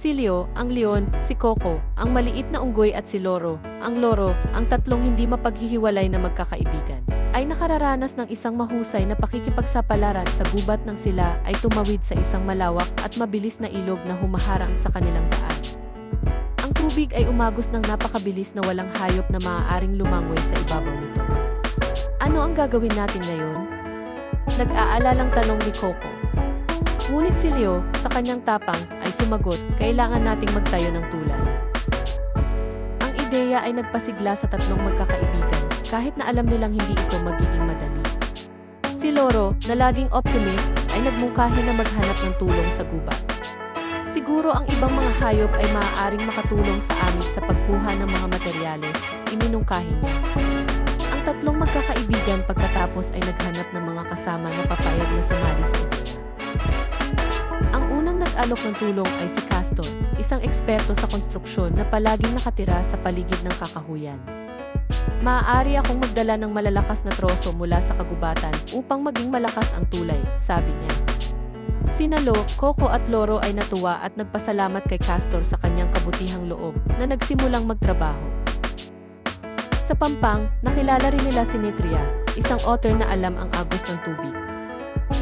Si Leo, ang leon, si Coco, ang maliit na unggoy at si Loro, ang loro, ang tatlong hindi mapaghihiwalay na magkakaibigan, ay nakararanas ng isang mahusay na pakikipagsapalaran sa gubat ng sila ay tumawid sa isang malawak at mabilis na ilog na humaharang sa kanilang daan. Ang tubig ay umagos ng napakabilis na walang hayop na maaaring lumangoy sa ibabaw nito. Ano ang gagawin natin ngayon? Nag-aalalang tanong ni Coco. Ngunit si Leo, sa kanyang tapang, ay sumagot, kailangan nating magtayo ng tulay. Ang ideya ay nagpasigla sa tatlong magkakaibigan, kahit na alam nilang hindi ito magiging madali. Si Loro, na laging optimist, ay nagmungkahi na maghanap ng tulong sa gubat. Siguro ang ibang mga hayop ay maaaring makatulong sa amin sa pagkuha ng mga materyales, iminungkahi niya. Ang tatlong magkakaibigan pagkatapos ay naghanap ng mga kasama na papayag na sumali sa ideya. Ang unang nag-alok ng tulong ay si Castor, isang eksperto sa konstruksyon na palaging nakatira sa paligid ng kakahuyan. Maaari akong magdala ng malalakas na troso mula sa kagubatan upang maging malakas ang tulay, sabi niya. Sinalo, Coco at Loro ay natuwa at nagpasalamat kay Castor sa kanyang kabutihang loob na nagsimulang magtrabaho. Sa Pampang, nakilala rin nila si Nitria, isang otter na alam ang agos ng tubig.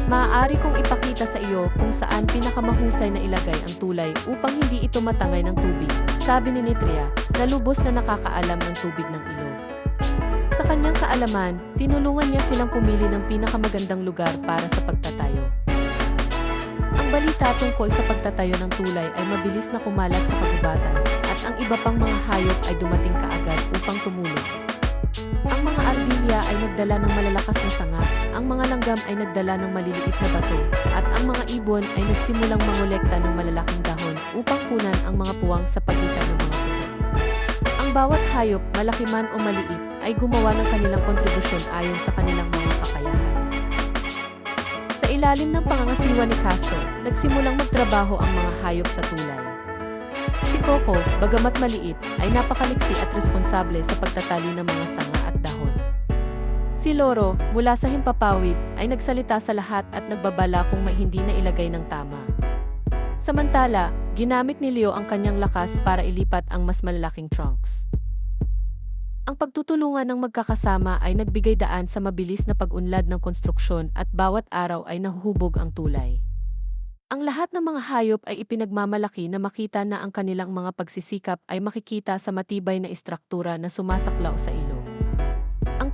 Maaari kong ipakita sa iyo kung saan pinakamahusay na ilagay ang tulay upang hindi ito matangay ng tubig, sabi ni Nitria, na lubos na nakakaalam ng tubig ng ilog. Sa kanyang kaalaman, tinulungan niya silang pumili ng pinakamagandang lugar para sa pagtatayo. Ang balita tungkol sa pagtatayo ng tulay ay mabilis na kumalat sa kagubatan at ang iba pang mga hayop ay dumating kaagad upang tumulong. Ang mga ardilya ay nagdala ng malalakas na sanga, ang mga langgam ay nagdala ng maliliit na bato, at ang mga ibon ay nagsimulang mangolekta ng malalaking dahon upang kunan ang mga puwang sa pagitan ng mga puno. Ang bawat hayop, malaki man o maliit, ay gumawa ng kanilang kontribusyon ayon sa kanilang mga kakayahan. Sa ilalim ng pangangasiwa ni Castor, nagsimulang magtrabaho ang mga hayop sa tulay. Si Coco, bagamat maliit, ay napakaliksi at responsable sa pagtatali ng mga sanga at dahon. Si Loro, mula sa himpapawid, ay nagsalita sa lahat at nagbabala kung may hindi na ilagay ng tama. Samantala, ginamit ni Leo ang kanyang lakas para ilipat ang mas malalaking trunks. Ang pagtutulungan ng magkakasama ay nagbigay daan sa mabilis na pag-unlad ng konstruksyon at bawat araw ay nahuhubog ang tulay. Ang lahat ng mga hayop ay ipinagmamalaki na makita na ang kanilang mga pagsisikap ay makikita sa matibay na istruktura na sumasaklaw sa ilog.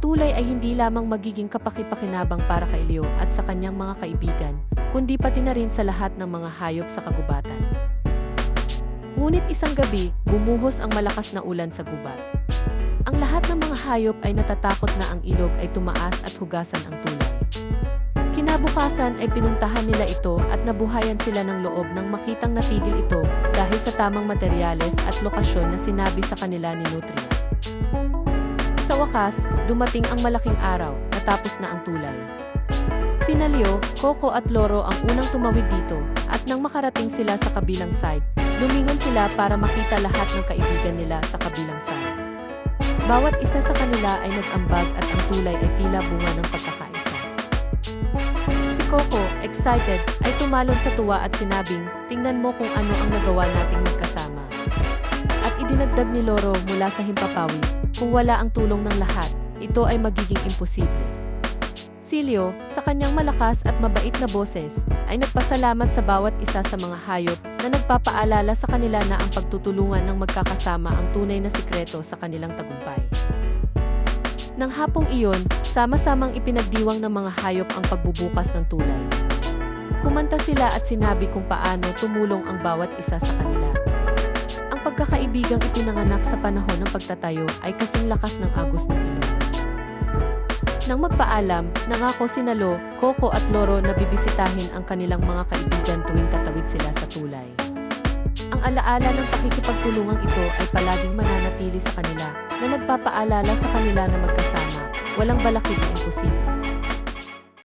Tulay ay hindi lamang magiging kapakipakinabang para kay Leo at sa kanyang mga kaibigan, kundi pati na rin sa lahat ng mga hayop sa kagubatan. Ngunit isang gabi, bumuhos ang malakas na ulan sa gubat. Ang lahat ng mga hayop ay natatakot na ang ilog ay tumaas at hugasan ang tulay. Kinabukasan ay pinuntahan nila ito at nabuhayan sila ng loob nang makitang natigil ito dahil sa tamang materyales at lokasyon na sinabi sa kanila ni Nutria. Wakas, dumating ang malaking araw, natapos na ang tulay. Sina Leo, Coco at Loro ang unang tumawid dito at nang makarating sila sa kabilang side, lumingon sila para makita lahat ng kaibigan nila sa kabilang side. Bawat isa sa kanila ay nag-ambag at ang tulay ay tila bunga ng pagkakaisa. Si Coco, excited, ay tumalon sa tuwa at sinabing, tingnan mo kung ano ang nagawa nating magkasama. At idinagdag ni Loro mula sa himpapawid, kung wala ang tulong ng lahat, ito ay magiging imposible. Silio, sa kanyang malakas at mabait na boses, ay nagpasalamat sa bawat isa sa mga hayop na nagpapaalala sa kanila na ang pagtutulungan ng magkakasama ang tunay na sikreto sa kanilang tagumpay. Nang hapong iyon, sama-samang ipinagdiwang ng mga hayop ang pagbubukas ng tulay. Kumanta sila at sinabi kung paano tumulong ang bawat isa sa kanila. Ang pagkakaibigang ipinanganak sa panahon ng pagtatayo ay kasing lakas ng agos ng ilog. Nang magpaalam, nangako si Nalo, Coco at Loro na bibisitahin ang kanilang mga kaibigan tuwing tatawid sila sa tulay. Ang alaala ng pakikipagtulungang ito ay palaging mananatili sa kanila na nagpapaalala sa kanila na magkasama, walang balakid na imposible.